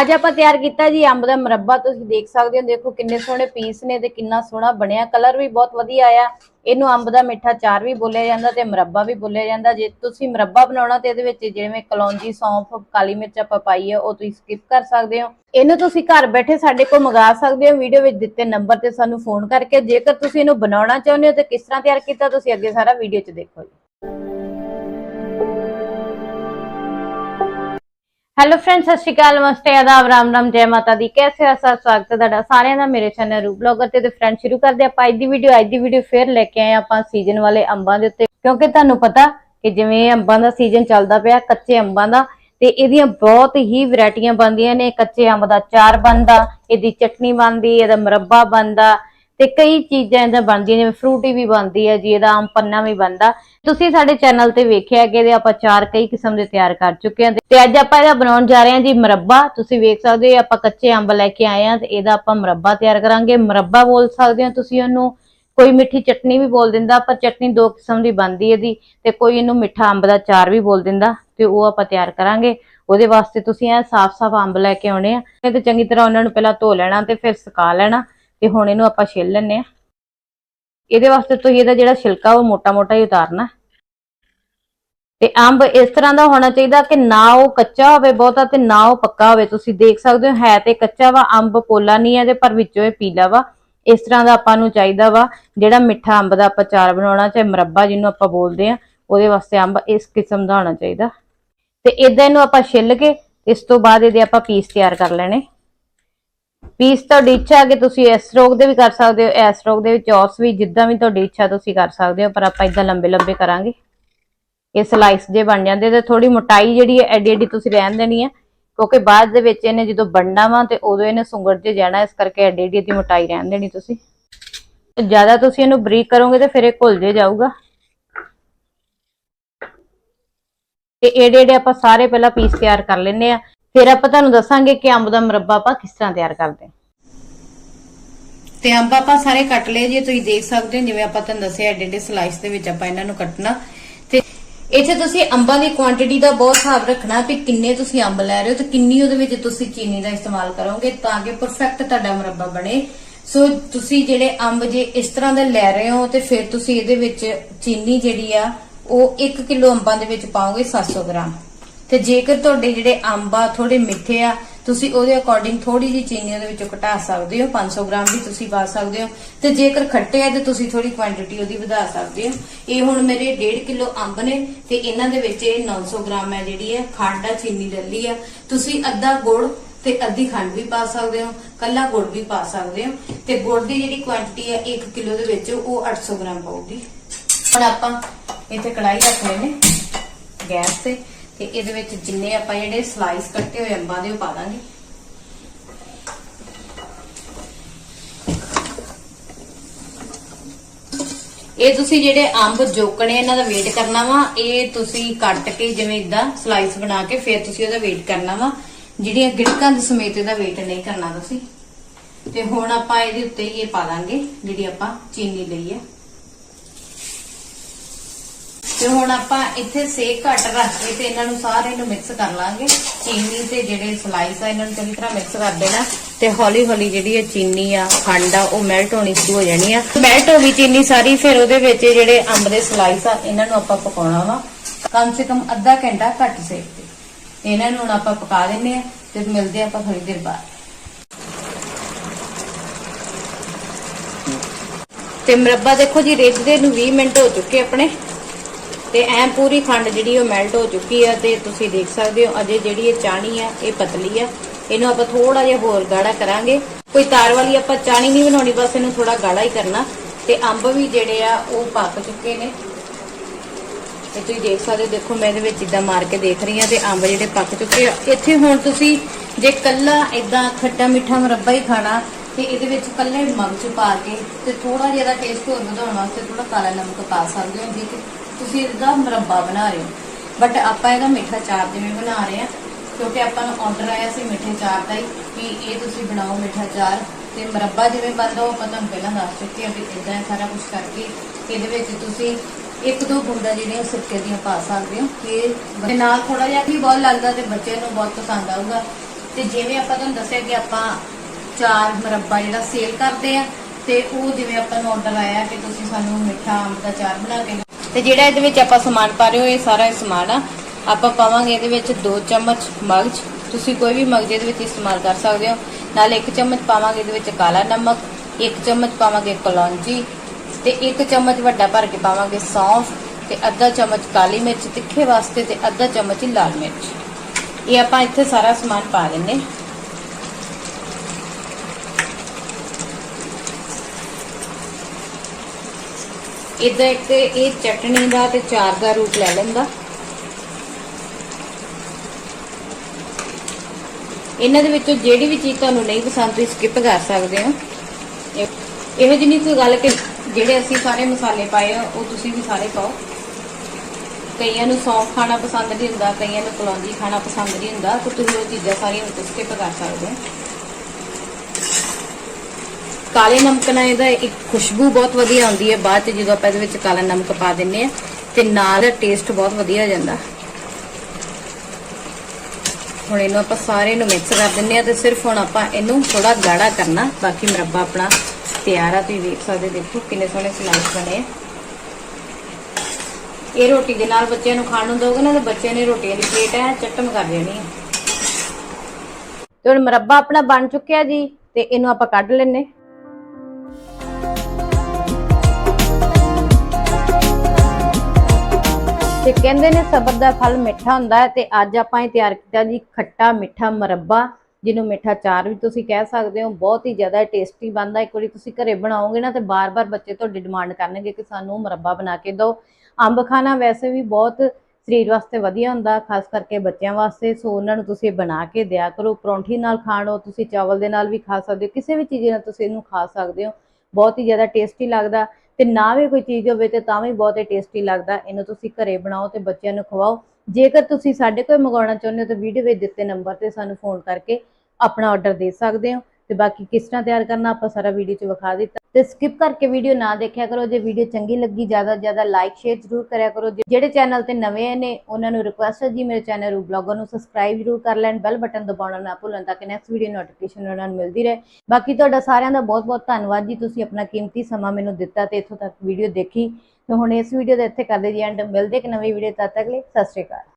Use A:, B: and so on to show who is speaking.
A: ਅੱਜ ਆਪਾਂ ਤਿਆਰ ਕੀਤਾ ਜੀ ਅੰਬ ਦਾ ਮੁਰੱਬਾ, ਤੁਸੀਂ ਦੇਖ ਸਕਦੇ ਹੋ, ਦੇਖੋ ਕਿੰਨੇ ਸੋਹਣੇ ਪੀਸ ਨੇ ਤੇ ਕਿੰਨਾ ਸੋਹਣਾ ਬਣਿਆ ਕਲਰ ਵੀ ਬਹੁਤ ਵਧੀਆ ਆਇਆ। ਇਹਨੂੰ ਅੰਬ ਦਾ ਮਿੱਠਾ ਚਾਰ ਵੀ ਬੋਲਿਆ ਜਾਂਦਾ ਤੇ ਮੁਰੱਬਾ ਵੀ ਬੋਲਿਆ ਜਾਂਦਾ। ਜੇ ਤੁਸੀਂ ਮੁਰੱਬਾ ਬਣਾਉਣਾ ਤੇ ਇਹਦੇ ਵਿੱਚ ਜਿਵੇਂ ਕਲੌਂਜੀ, ਸੌਂਫ, ਕਾਲੀ ਮਿਰਚ ਆਪਾਂ ਪਾਈ ਹੈ ਉਹ ਤੁਸੀਂ ਸਕਿਪ ਕਰ ਸਕਦੇ ਹੋ। ਇਹਨੂੰ ਤੁਸੀਂ ਘਰ ਬੈਠੇ ਸਾਡੇ ਕੋਲ ਮੰਗਾ ਸਕਦੇ ਹੋ, ਵੀਡੀਓ ਵਿੱਚ ਦਿੱਤੇ ਨੰਬਰ ਤੇ ਸਾਨੂੰ ਫੋਨ ਕਰਕੇ। ਜੇਕਰ ਤੁਸੀਂ ਇਹਨੂੰ ਬਣਾਉਣਾ ਚਾਹੁੰਦੇ ਹੋ ਤੇ ਕਿਸ ਤਰ੍ਹਾਂ ਤਿਆਰ ਕੀਤਾ, ਤੁਸੀਂ ਅੱਗੇ ਸਾਰਾ ਵੀਡੀਓ 'ਚ ਦੇਖੋ ਜੀ। ਹੈਲੋ ਫਰੈਂਡਸ ਸਤਿ ਸ਼੍ਰੀ ਅਕਾਲ, ਨਮਸਤੇ, ਆਦਾਬ, ਰਾਮ ਰਾਮ, ਜੈ ਮਾਤਾ ਦੀ। ਕੈਸੇ ਹੋ? ਸਭ ਸਵਾਗਤ ਹੈ ਤੁਹਾਡਾ ਸਾਰਿਆਂ ਦਾ ਮੇਰੇ ਚੈਨਲ ਰੂ ਬਲੌਗਰ ਤੇ। ਫਰੈਂਡ ਸ਼ੁਰੂ ਕਰਦੇ ਆਪਾਂ ਅੱਜ ਦੀ ਵੀਡੀਓ ਅੱਜ ਦੀ ਵੀਡੀਓ ਫੇਰ ਲੈ ਕੇ ਆਏ ਆਪਾਂ ਸੀਜ਼ਨ ਵਾਲੇ ਅੰਬਾਂ ਦੇ ਉੱਤੇ। ਕਿਉਂਕਿ ਤੁਹਾਨੂੰ ਪਤਾ ਕਿ ਜਿਵੇਂ ਅੰਬਾਂ ਦਾ ਸੀਜ਼ਨ ਚੱਲਦਾ ਪਿਆ, ਕੱਚੇ ਅੰਬਾਂ ਦਾ, ਤੇ ਇਹਦੀਆਂ ਬਹੁਤ ਹੀ ਵੈਰਾਈਟੀਆਂ ਬਣਦੀਆਂ ਨੇ। ਕੱਚੇ ਅੰਬ ਦਾ ਚਾਰ ਬਣਦਾ, ਇਹਦੀ ਚਟਨੀ ਬਣਦੀ, ਇਹਦਾ ਮੁਰੱਬਾ ਬਣਦਾ ਤੇ ਕਈ ਚੀਜ਼ਾਂ ਇਹਦਾ ਬਣਦੀਆਂ, ਜਿਵੇਂ ਫਰੂਟੀ ਵੀ ਬਣਦੀ ਹੈ ਜੀ, ਇਹਦਾ ਆਮ ਪੰਨਾ ਵੀ ਬਣਦਾ। ਤੁਸੀਂ ਸਾਡੇ ਚੈਨਲ ਤੇ ਵੇਖਿਆ ਕਿ ਇਹਦੇ ਆਪਾਂ ਚਾਰ ਕਈ ਕਿਸਮ ਦੇ ਤਿਆਰ ਕਰ ਚੁੱਕੇ ਹਾਂ ਤੇ ਅੱਜ ਆਪਾਂ ਇਹਦਾ ਬਣਾਉਣ ਜਾ ਰਹੇ ਹਾਂ ਜੀ ਮੁਰੱਬਾ। ਤੁਸੀਂ ਵੇਖ ਸਕਦੇ ਹੋ, ਆਪਾਂ ਕੱਚੇ ਅੰਬ ਲੈ ਕੇ ਆਏ ਹਾਂ ਤੇ ਇਹਦਾ ਆਪਾਂ ਮੁਰੱਬਾ ਤਿਆਰ ਕਰਾਂਗੇ। ਮੁਰੱਬਾ ਬੋਲ ਸਕਦੇ ਹੋ ਤੁਸੀਂ ਉਹਨੂੰ। ਕੋਈ ਮਿੱਠੀ ਚਟਨੀ ਵੀ ਬੋਲ ਦਿੰਦਾ, ਪਰ ਚਟਨੀ ਦੋ ਕਿਸਮ ਦੀ ਬਣਦੀ ਇਹਦੀ ਤੇ ਕੋਈ ਇਹਨੂੰ ਮਿੱਠਾ ਅੰਬ ਦਾ ਚਾਰ ਵੀ ਬੋਲ ਦਿੰਦਾ ਤੇ ਉਹ ਆਪਾਂ ਤਿਆਰ ਕਰਾਂਗੇ। ਉਹਦੇ ਵਾਸਤੇ ਤੁਸੀਂ ਇਹ ਸਾਫ਼-ਸਾਫ਼ ਅੰਬ ਲੈ ਕੇ ਆਉਣੇ ਆ। ਤੇ ਚੰਗੀ ਤਰ੍ਹਾਂ ਉਹਨਾਂ ਨੂੰ ਪਹਿਲਾਂ ਧੋ ਲੈਣਾ ਤੇ ਫਿਰ ਸੁਕਾ ਲੈਣਾ। ਤੇ ਹੁਣ ਇਹਨੂੰ ਆਪਾਂ ਛਿੱਲ ਲੈਣੇ ਆ ਇਹਦੇ ਵਾਸਤੇ ਤੁਸੀਂ ਇਹਦਾ ਜਿਹੜਾ ਛਿਲਕਾ, ਉਹ ਮੋਟਾ-ਮੋਟਾ ਹੀ ਉਤਾਰਨਾ। ਤੇ ਅੰਬ ਇਸ ਤਰ੍ਹਾਂ ਦਾ ਹੋਣਾ ਚਾਹੀਦਾ ਕਿ ਨਾ ਉਹ ਕੱਚਾ ਹੋਵੇ ਬਹੁਤਾ ਤੇ ਨਾ ਉਹ ਪੱਕਾ ਹੋਵੇ। ਤੁਸੀਂ ਦੇਖ ਸਕਦੇ ਹੋ, ਹੈ ਤੇ ਕੱਚਾ ਵਾ, ਅੰਬ ਪੋਲਾ ਨਹੀਂ ਹੈ ਤੇ ਪਰ ਵਿੱਚੋਂ ਇਹ ਪੀਲਾ ਵਾ। ਇਸ ਤਰ੍ਹਾਂ ਦਾ ਆਪਾਂ ਨੂੰ ਚਾਹੀਦਾ ਵਾ, ਜਿਹੜਾ ਮਿੱਠਾ ਅੰਬ ਦਾ ਆਪਾਂ ਚਾਰ ਬਣਾਉਣਾ, ਚਾਹੇ ਮੁਰੱਬਾ ਜਿਹਨੂੰ ਆਪਾਂ ਬੋਲਦੇ ਆ ਉਹਦੇ ਵਾਸਤੇ ਅੰਬ ਇਸ ਕਿਸਮ ਦਾ ਹੋਣਾ ਚਾਹੀਦਾ। ਤੇ ਇਦਾਂ ਇਹਨੂੰ ਆਪਾਂ ਛਿੱਲ ਕੇ, ਇਸ ਤੋਂ ਬਾਅਦ ਇਹਦੇ ਆਪਾਂ ਪੀਸ ਤਿਆਰ ਕਰ ਲੈਣੇ। ਪੀਸ ਤੁਹਾਡੀ ਇੱਛਾ ਕਿ ਤੁਸੀਂ ਇਸ ਰੋਗ ਦੇ ਵੀ ਕਰ ਸਕਦੇ ਹੋ, ਇਸ ਰੋਗ ਦੇ ਵਿੱਚ ਔਸ ਵੀ ਜਿੱਦਾਂ ਵੀ ਤੁਹਾਡੀ ਇੱਛਾ ਤੁਸੀਂ ਕਰ ਸਕਦੇ ਹੋ, ਪਰ ਆਪਾਂ ਇਦਾਂ ਲੰਬੇ ਲੰਬੇ ਕਰਾਂਗੇ। ਇਹ ਸਲਾਈਸ ਜੇ ਬਣ ਜਾਂਦੇ, ਤੇ ਥੋੜੀ ਮੋਟਾਈ ਜਿਹੜੀ ਹੈ, ਐਡੀ ਐਡੀ ਤੁਸੀਂ ਰਹਿਣ ਦੇਣੀ ਹੈ, ਕਿਉਂਕਿ ਬਾਅਦ ਦੇ ਵਿੱਚ ਇਹਨੇ ਜਦੋਂ ਬਣਨਾ ਵਾ, ਤੇ ਉਦੋਂ ਇਹਨੇ ਸੁੰਗੜ ਜੇ ਜਾਣਾ, ਇਸ ਕਰਕੇ ਐਡੀ ਐਡੀ ਦੀ ਮੋਟਾਈ ਰਹਿਣ ਦੇਣੀ ਤੁਸੀਂ। ਜ਼ਿਆਦਾ ਤੁਸੀਂ ਇਹਨੂੰ ਬਰੀਕ ਕਰੋਗੇ, ਤੇ ਫਿਰ ਇਹ ਘੁਲ ਜੇ ਜਾਊਗਾ। ਤੇ ਏਡੇ ਏਡੇ ਆਪਾਂ ਸਾਰੇ ਪਹਿਲਾਂ ਪੀਸ ਤਿਆਰ ਕਰ ਲੈਨੇ ਆ ਫਿਰ ਆਪਾਂ ਤੁਹਾਨੂੰ ਦੱਸਾਂਗੇ ਕਿ ਅੰਬ ਦਾ ਮੁਰੱਬਾ ਆਪਾਂ ਕਿਸ ਤਰ੍ਹਾਂ ਤਿਆਰ ਕਰਦੇ ਹਾਂ। ਤੇ ਅੰਬ ਆਪਾਂ ਸਾਰੇ ਕੱਟ ਲਏ ਜੀ, ਤੁਸੀਂ ਦੇਖ ਸਕਦੇ ਹੋ, ਜਿਵੇਂ ਆਪਾਂ ਤੁਹਾਨੂੰ ਦੱਸਿਆ ਏਡੇ ਏਡੇ ਸਲਾਈਸ ਦੇ ਵਿੱਚ ਆਪਾਂ ਇਹਨਾਂ ਨੂੰ ਕੱਟਣਾ। ਤੇ ਇੱਥੇ ਤੁਸੀਂ ਅੰਬਾਂ ਦੀ ਕੁਆਂਟੀਟੀ ਦਾ ਬਹੁਤ ਹਿਸਾਬ ਰੱਖਣਾ ਵੀ ਕਿੰਨੇ ਤੁਸੀਂ ਅੰਬ ਲੈ ਰਹੇ ਹੋ ਤੇ ਕਿੰਨੀ ਉਹਦੇ ਵਿੱਚ ਤੁਸੀਂ ਚੀਨੀ ਦਾ ਇਸਤੇਮਾਲ ਕਰੋਗੇ ਤਾਂ ਕਿ ਪਰਫੈਕਟ ਤੁਹਾਡਾ ਮੁਰੱਬਾ ਬਣੇ। ਸੋ ਤੁਸੀਂ ਜਿਹੜੇ ਅੰਬ ਜੇ ਇਸ ਤਰ੍ਹਾਂ ਦੇ ਲੈ ਰਹੇ ਹੋ ਤੇ ਫਿਰ ਤੁਸੀਂ ਇਹਦੇ ਵਿੱਚ ਚੀਨੀ ਜਿਹੜੀ ਆ, ਉਹ 1 ਕਿਲੋ ਅੰਬਾਂ ਦੇ ਵਿੱਚ ਪਾਓਗੇ 700 ਗ੍ਰਾਮ। ਤੇ ਜੇਕਰ ਤੁਹਾਡੇ ਜਿਹੜੇ ਅੰਬ ਆ ਥੋੜੇ ਮਿੱਠੇ ਆ, ਤੁਸੀਂ ਉਹਦੇ ਅਕੋਰਡਿੰਗ ਥੋੜੀ ਜਿਹੀ ਚੀਨੀ ਉਹਦੇ ਵਿੱਚੋਂ ਘਟਾ ਸਕਦੇ ਹੋ 500 ਗ੍ਰਾਮ ਵੀ ਤੁਸੀਂ ਪਾ ਸਕਦੇ ਹੋ। ਤੇ ਜੇਕਰ ਖੱਟੇ ਆ ਤੇ ਤੁਸੀਂ ਥੋੜੀ ਕੁਆਂਟੀਟੀ ਉਹਦੀ ਵਧਾ ਸਕਦੇ ਹੋ। ਇਹ ਹੁਣ ਮੇਰੇ 1.5 ਕਿਲੋ ਅੰਬ ਨੇ ਤੇ ਇਹਨਾਂ ਦੇ ਵਿੱਚ ਇਹ 900 ਗ੍ਰਾਮ ਹੈ ਜਿਹੜੀ ਹੈ ਖੰਡ ਆ ਚੀਨੀ ਲੈ ਆ। ਤੁਸੀਂ ਅੱਧਾ ਗੁੜ ਤੇ ਅੱਧੀ ਖੰਡ ਵੀ ਪਾ ਸਕਦੇ ਹੋ, ਕੱਲਾ ਗੁੜ ਵੀ ਪਾ ਸਕਦੇ ਹੋ। ਤੇ ਗੁੜ ਦੀ ਜਿਹੜੀ ਕੁਆਂਟੀਟੀ ਹੈ 1 ਕਿਲੋ ਦੇ ਵਿੱਚ ਉਹ 800 ਗ੍ਰਾਮ ਪਾਉਗੀ ਹੁਣ ਆਪਾਂ ਇੱਥੇ ਕੜਾਈ ਰੱਖ ਲੈਨੇ ਗੈਸ ਤੇ। ਤੇ ਇਹਦੇ ਵਿੱਚ ਜਿੰਨੇ ਆਪਾਂ ਜਿਹੜੇ ਸਲਾਈਸ ਕੱਟੇ ਹੋਏ ਅੰਬਾਂ ਦੇ ਉਹ ਪਾ ਦਾਂਗੇ। ਇਹ ਤੁਸੀਂ ਜਿਹੜੇ ਅੰਬ ਜੋਕਣੇ, ਇਹਨਾਂ ਦਾ ਵੇਟ ਕਰਨਾ ਵਾ, ਇਹ ਤੁਸੀਂ ਕੱਟ ਕੇ ਜਿਵੇਂ ਇਦਾਂ ਸਲਾਈਸ ਬਣਾ ਕੇ ਫਿਰ ਤੁਸੀਂ ਉਹਦਾ ਵੇਟ ਕਰਨਾ ਵਾ। ਜਿਹੜੀਆਂ ਗਿੜਕਾਂ ਦੇ ਸਮੇਤ ਇਹਦਾ ਵੇਟ ਨਹੀਂ ਕਰਨਾ ਤੁਸੀਂ। ਤੇ ਹੁਣ ਆਪਾਂ ਇਹਦੇ ਉੱਤੇ ਇਹ ਪਾ ਦਾਂਗੇ, ਜਿਹੜੀ ਆਪਾਂ ਚੀਨੀ ਲਈ ਹੈ। ਤੇ ਹੁਣ ਆਪਾਂ ਇੱਥੇ ਸੇਕ ਘੱਟ ਰੱਖ ਕੇ ਤੇ ਇਹਨਾਂ ਨੂੰ ਸਾਰੇ ਨੂੰ ਮਿਕਸ ਕਰ ਲਾਂਗੇ। ਚੀਨੀ ਤੇ ਜਿਹੜੇ ਸਲਾਈਸ ਆ, ਇਹਨਾਂ ਨੂੰ ਚੰਗੀ ਤਰ੍ਹਾਂ ਮਿਕਸ ਕਰ ਦੇਣਾ। ਤੇ ਹੌਲੀ ਹੌਲੀ ਜਿਹੜੀ ਇਹ ਚੀਨੀ ਆ, ਖੰਡ ਆ, ਉਹ ਮੈਲਟ ਹੋਣੀ ਸ਼ੁਰੂ ਹੋ ਜਾਣੀ ਆ। ਮੈਲਟ ਹੋ ਗਈ ਚੀਨੀ ਸਾਰੀ, ਫਿਰ ਉਹਦੇ ਵਿੱਚ ਜਿਹੜੇ ਅੰਬ ਦੇ ਸਲਾਈਸ ਆ, ਇਹਨਾਂ ਨੂੰ ਆਪਾਂ ਪਕਾਉਣਾ ਵਾ। ਕਮ ਸੇ ਕਮ ਅੱਧਾ ਘੰਟਾ ਘੱਟ ਸੇਕ ਤੇ। ਇਹਨਾਂ ਨੂੰ ਹੁਣ ਆਪਾਂ ਪਕਾ ਦਿੰਨੇ ਆ ਤੇ ਮਿਲਦੇ ਆ ਆਪਾਂ ਥੋੜੀ ਦੇਰ ਬਾਅਦ। ਤੇ ਮੁਰੱਬਾ ਦੇਖੋ ਜੀ, ਰਿੱਝਦੇ ਨੂੰ 20 ਮਿੰਟ ਹੋ ਚੁੱਕੇ ਆਪਣੇ। ਤੇ ਐ ਪੂਰੀ ਖੰਡ ਜਿਹੜੀ ਉਹ ਮੈਲਟ ਹੋ ਚੁੱਕੀ ਆ ਤੇ ਤੁਸੀਂ ਦੇਖ ਸਕਦੇ ਹੋ ਅਜੇ ਜਿਹੜੀ ਇਹ ਚਾਣੀ ਆ, ਇਹ ਪਤਲੀ ਆ। ਇਹਨੂੰ ਆਪਾਂ ਥੋੜਾ ਜਿਹਾ ਹੋਰ ਗਾੜਾ ਕਰਾਂਗੇ। ਕੋਈ ਤਾਰ ਵਾਲੀ ਆਪਾਂ ਚਾਣੀ ਨਹੀਂ ਬਣਾਉਣੀ, ਬਸ ਇਹਨੂੰ ਥੋੜਾ ਗਾੜਾ ਹੀ ਕਰਨਾ। ਤੇ ਅੰਬ ਵੀ ਜਿਹੜੇ ਆ, ਉਹ ਪੱਕ ਚੁੱਕੇ ਨੇ। ਤੇ ਤੁਸੀਂ ਦੇਖ ਸਕਦੇ ਹੋ, ਦੇਖੋ ਮੈਂ ਇਹਦੇ ਵਿੱਚ ਇਦਾਂ ਮਾਰ ਕੇ ਦੇਖ ਰਹੀ ਆ ਤੇ ਅੰਬ ਜਿਹੜੇ ਪੱਕ ਚੁੱਕੇ ਆ। ਇੱਥੇ ਹੁਣ ਤੁਸੀਂ ਜੇ ਕੱਲਾ ਇਦਾਂ ਖੱਟਾ ਮਿੱਠਾ ਮਰੱਬਾ ਹੀ ਖਾਣਾ, ਤੇ ਇਹਦੇ ਵਿੱਚ ਕੱਲੇ ਮਗਜ ਪਾ ਕੇ ਤੇ ਥੋੜਾ ਜਿਹਾ ਟੇਸਟ ਹੋਰ ਵਧਾਉਣ ਵਾਸਤੇ ਥੋੜਾ ਕਾਲਾ ਨਮਕ ਪਾ ਸਕਦੇ ਹੋ ਜੇ ਕਿ ਤੁਸੀਂ ਇਹਦਾ ਮੁਰੱਬਾ ਬਣਾ ਰਹੇ ਹੋ। ਬਟ ਆਪਾਂ ਇਹਦਾ ਮਿੱਠਾ ਚਾਰ ਜਿਵੇਂ ਬਣਾ ਰਹੇ ਆ ਕਿਉਂਕਿ ਆਪਾਂ ਨੂੰ ਆਰਡਰ ਆਇਆ ਸੀ ਮਿੱਠੇ ਚਾਰ ਦਾ ਹੀ ਕਿ ਇਹ ਤੁਸੀਂ ਬਣਾਓ ਮਿੱਠਾ ਚਾਰ। ਤੇ ਮੁਰੱਬਾ ਜਿਵੇਂ ਬਣਦਾ ਉਹ ਆਪਾਂ ਤੁਹਾਨੂੰ ਪਹਿਲਾਂ ਦੱਸ ਚੁੱਕੇ ਆ ਵੀ ਇਦਾਂ ਸਾਰਾ ਕੁਝ ਕਰਕੇ ਇਹਦੇ ਵਿੱਚ ਤੁਸੀਂ ਇੱਕ ਦੋ ਬੂੰਦਾਂ ਜਿਹੜੀਆਂ ਸੁੱਕੇ ਦੀਆਂ ਪਾ ਸਕਦੇ ਹੋ ਕਿ ਨਾਲ ਥੋੜਾ ਜਿਹਾ ਵੀ ਬਹੁਤ ਲੱਗਦਾ ਤੇ ਬੱਚੇ ਨੂੰ ਬਹੁਤ ਪਸੰਦ ਆਊਗਾ। ਤੇ ਜਿਵੇਂ ਆਪਾਂ ਤੁਹਾਨੂੰ ਦੱਸਿਆ ਕਿ ਆਪਾਂ ਚਾਰ ਮੁਰੱਬਾ ਜਿਹੜਾ ਸੇਲ ਕਰਦੇ ਆ ਤੇ ਉਹ ਜਿਵੇਂ ਆਪਾਂ ਨੂੰ ਆਰਡਰ ਆਇਆ ਕਿ ਤੁਸੀਂ ਸਾਨੂੰ ਮਿੱਠਾ ਅੰਬ ਦਾ ਚਾਰ ਬਣਾ ਕੇ ਤੇ ਜਿਹੜਾ ਇਹਦੇ ਵਿੱਚ ਆਪਾਂ ਸਮਾਨ ਪਾ ਰਹੇ ਹੋ, ਇਹ ਸਾਰਾ ਸਮਾਨ ਆ। ਆਪਾਂ ਪਾਵਾਂਗੇ ਇਹਦੇ ਵਿੱਚ 2 ਚਮਚ ਮਗਜ। ਤੁਸੀਂ ਕੋਈ ਵੀ ਮਗਜ ਇਹਦੇ ਵਿੱਚ ਇਸਤੇਮਾਲ ਕਰ ਸਕਦੇ ਹੋ। ਨਾਲ 1 ਚਮਚ ਪਾਵਾਂਗੇ ਇਹਦੇ ਵਿੱਚ ਕਾਲਾ ਨਮਕ 1 ਚਮਚ ਪਾਵਾਂਗੇ ਕਲੌਂਜੀ ਤੇ 1 ਚਮਚ ਵੱਡਾ ਭਰ ਕੇ ਪਾਵਾਂਗੇ ਸੌਂਫ ਤੇ ਅੱਧਾ ਚਮਚ ਕਾਲੀ ਮਿਰਚ ਤਿੱਖੇ ਵਾਸਤੇ ਤੇ ਅੱਧਾ ਚਮਚ ਹੀ ਲਾਲ ਮਿਰਚ। ਇਹ ਆਪਾਂ ਇੱਥੇ ਸਾਰਾ ਸਮਾਨ ਪਾ ਦਿੰਨੇ ਇਦਾਂ ਇੱਕ ਤੇ ਇਹ ਚਟਣੀ ਦਾ ਤੇ ਚਾਰ ਦਾ ਰੂਪ ਲੈ ਲੈਂਦਾ। ਇਹਨਾਂ ਦੇ ਵਿੱਚੋਂ ਜਿਹੜੀ ਵੀ ਚੀਜ਼ ਤੁਹਾਨੂੰ ਨਹੀਂ ਪਸੰਦ, ਤੁਸੀਂ ਸਕਿਪ ਕਰ ਸਕਦੇ ਹੋ। ਇਹੋ ਜਿਹੀ ਨਹੀਂ ਕੋਈ ਗੱਲ ਕਿ ਜਿਹੜੇ ਅਸੀਂ ਸਾਰੇ ਮਸਾਲੇ ਪਾਏ ਆ, ਉਹ ਤੁਸੀਂ ਵੀ ਸਾਰੇ ਪਾਓ। ਕਈਆਂ ਨੂੰ ਸੌਂਫ ਖਾਣਾ ਪਸੰਦ ਨਹੀਂ ਹੁੰਦਾ, ਕਈਆਂ ਨੂੰ ਕਲੌਂਜੀ ਖਾਣਾ ਪਸੰਦ ਨਹੀਂ ਹੁੰਦਾ, ਤਾਂ ਤੁਸੀਂ ਉਹ ਚੀਜ਼ਾਂ ਸਾਰੀਆਂ ਵਿੱਚ ਸਕਿਪ ਕਰ ਸਕਦੇ ਹੋ। ਕਾਲੇ ਨਮਕ ਨਾਲ ਇਹਦਾ ਇੱਕ ਖੁਸ਼ਬੂ ਬਹੁਤ ਵਧੀਆ ਆਉਂਦੀ ਹੈ। ਬਾਅਦ ਚ ਜਦੋਂ ਆਪਾਂ ਇਹਦੇ ਵਿੱਚ ਕਾਲਾ ਨਮਕ ਪਾ ਦਿੰਨੇ ਆ ਤੇ ਨਾਲ ਦਾ ਟੇਸਟ ਬਹੁਤ ਵਧੀਆ ਹੋ ਜਾਂਦਾ। ਹੁਣ ਇਹਨੂੰ ਆਪਾਂ ਸਾਰੇ ਨੂੰ ਮਿਕਸ ਕਰ ਦਿੰਨੇ ਆ ਤੇ ਸਿਰਫ ਹੁਣ ਆਪਾਂ ਇਹਨੂੰ ਥੋੜਾ ਗਾੜਾ ਕਰਨਾ। ਬਾਕੀ ਮੁਰੱਬਾ ਆਪਣਾ ਤਿਆਰ ਆ, ਤੁਸੀਂ ਵੇਖ ਸਕਦੇ ਦੇਖੋ ਕਿੰਨੇ ਸੋਹਣੇ ਸਲਾਈਸ ਬਣੇ ਆ। ਇਹ ਰੋਟੀ ਦੇ ਨਾਲ ਬੱਚਿਆਂ ਨੂੰ ਖਾਣ ਨੂੰ ਦੋਗੇ ਨਾ ਤੇ ਬੱਚਿਆਂ ਨੇ ਰੋਟੀ ਦੀ ਪਲੇਟ ਐ ਚੱਟਮ ਕਰ ਦੇਣੀ ਆ। ਤੇ ਹੁਣ ਮਰੱਬਾ ਆਪਣਾ ਬਣ ਚੁੱਕਿਆ ਜੀ ਤੇ ਇਹਨੂੰ ਆਪਾਂ ਕੱਢ ਲੈਨੇ ਤੇ ਕਹਿੰਦੇ ਨੇ ਸਬਰ ਦਾ ਫਲ ਮਿੱਠਾ ਹੁੰਦਾ ਹੈ ਤੇ ਅੱਜ ਆਪਾਂ ਇਹ ਤਿਆਰ ਕੀਤਾ ਜੀ ਖੱਟਾ ਮਿੱਠਾ ਮੁਰੱਬਾ, ਜਿਹਨੂੰ ਮਿੱਠਾ ਚਾਰ ਵੀ ਤੁਸੀਂ ਕਹਿ ਸਕਦੇ ਹੋ, ਬਹੁਤ ਹੀ ਜ਼ਿਆਦਾ ਟੇਸਟੀ ਬਣਦਾ ਇੱਕ ਵਾਰੀ ਤੁਸੀਂ ਘਰੇ ਬਣਾਓਗੇ ਨਾ ਤੇ ਬਾਰ-ਬਾਰ ਬੱਚੇ ਤੁਹਾਡੀ ਡਿਮਾਂਡ ਕਰਨਗੇ ਕਿ ਸਾਨੂੰ ਮੁਰੱਬਾ ਬਣਾ ਕੇ ਦਿਓ। ਅੰਬ ਖਾਣਾ ਵੈਸੇ ਵੀ ਬਹੁਤ ਸਰੀਰ ਵਾਸਤੇ ਵਧੀਆ ਹੁੰਦਾ, ਖਾਸ ਕਰਕੇ ਬੱਚਿਆਂ ਵਾਸਤੇ। ਸੋ ਉਹਨਾਂ ਨੂੰ ਤੁਸੀਂ ਬਣਾ ਕੇ ਦਿਆ ਕਰੋ। ਪਰੌਂਠੀ ਨਾਲ ਖਾਣੋ ਤੁਸੀਂ ਚਾਵਲ ਦੇ ਨਾਲ ਵੀ ਖਾ ਸਕਦੇ ਹੋ, ਕਿਸੇ ਵੀ ਚੀਜ਼ ਨਾਲ ਤੁਸੀਂ ਇਹਨੂੰ ਖਾ ਸਕਦੇ ਹੋ। ਬਹੁਤ ਹੀ ਜ਼ਿਆਦਾ ਟੇਸਟੀ ਲੱਗਦਾ। ਤੇ ਨਾ ਵੀ ਕੋਈ ਚੀਜ਼ ਹੋਵੇ ਤੇ ਤਾਂ ਵੀ ਬਹੁਤ ਹੀ ਟੇਸਟੀ ਲੱਗਦਾ। ਇਹਨੂੰ ਤੁਸੀਂ ਘਰੇ ਬਣਾਓ ਤੇ ਬੱਚਿਆਂ ਨੂੰ ਖਵਾਓ। ਜੇਕਰ ਤੁਸੀਂ ਸਾਡੇ ਕੋਲ ਮੰਗਵਾਉਣਾ ਚਾਹੁੰਦੇ ਹੋ ਤਾਂ ਵੀਡੀਓ ਵਿੱਚ ਦਿੱਤੇ ਨੰਬਰ ਤੇ ਸਾਨੂੰ ਫੋਨ ਕਰਕੇ ਆਪਣਾ ਆਰਡਰ ਦੇ ਸਕਦੇ ਹੋ। ਤੇ ਬਾਕੀ ਕਿਸ ਤਰ੍ਹਾਂ ਤਿਆਰ ਕਰਨਾ ਆਪਾਂ ਸਾਰਾ ਵੀਡੀਓ 'ਚ ਵਿਖਾ ਦਿੱਤਾ। ਤੇ ਸਕਿਪ ਕਰਕੇ ਵੀਡੀਓ ਨਾ ਦੇਖਿਆ ਕਰੋ, ਜੇ ਵੀਡੀਓ ਚੰਗੀ ਲੱਗੀ, ਜ਼ਿਆਦਾ ਤੋਂ ਜ਼ਿਆਦਾ ਲਾਈਕ ਸ਼ੇਅਰ ਜ਼ਰੂਰ ਕਰਿਆ ਕਰੋ। ਜੇ- ਜਿਹੜੇ ਚੈਨਲ ਤੇ ਨਵੇਂ ਨੇ, ਉਹਨਾਂ ਨੂੰ ਰਿਕੁਐਸਟ ਹੈ ਜੀ, ਮੇਰੇ ਚੈਨਲ ਰੂ ਬਲੌਗਰ ਨੂੰ ਸਬਸਕ੍ਰਾਈਬ ਜ਼ਰੂਰ ਕਰ ਲੈਣ ਬੈਲ ਬਟਨ ਦਬਾਉਣਾ ਨਾ ਭੁੱਲਣ ਤਾਂ ਕਿ ਨੈਕਸਟ ਵੀਡੀਓ ਨੋਟੀਫਿਕੇਸ਼ਨ ਉਹਨਾਂ ਨੂੰ ਮਿਲਦੀ ਰਹੇ। ਬਾਕੀ ਤੁਹਾਡਾ ਸਾਰਿਆਂ ਦਾ ਬਹੁਤ ਬਹੁਤ ਧੰਨਵਾਦ ਜੀ, ਤੁਸੀਂ ਆਪਣਾ ਕੀਮਤੀ ਸਮਾਂ ਮੈਨੂੰ ਦਿੱਤਾ ਤੇ ਇੱਥੋਂ ਤੱਕ ਵੀਡੀਓ ਦੇਖੀ। ਤੇ ਹੁਣ ਇਸ ਵੀਡੀਓ ਦਾ ਇੱਥੇ ਕਰਦੇ ਜੀ ਐਂਡ ਮਿਲਦੇ ਇੱਕ ਨਵੀਂ ਵੀਡੀਓ ਤਦ ਤੱਕ ਲਈ, ਸਤਿ ਸ਼੍ਰੀ ਅਕਾਲ।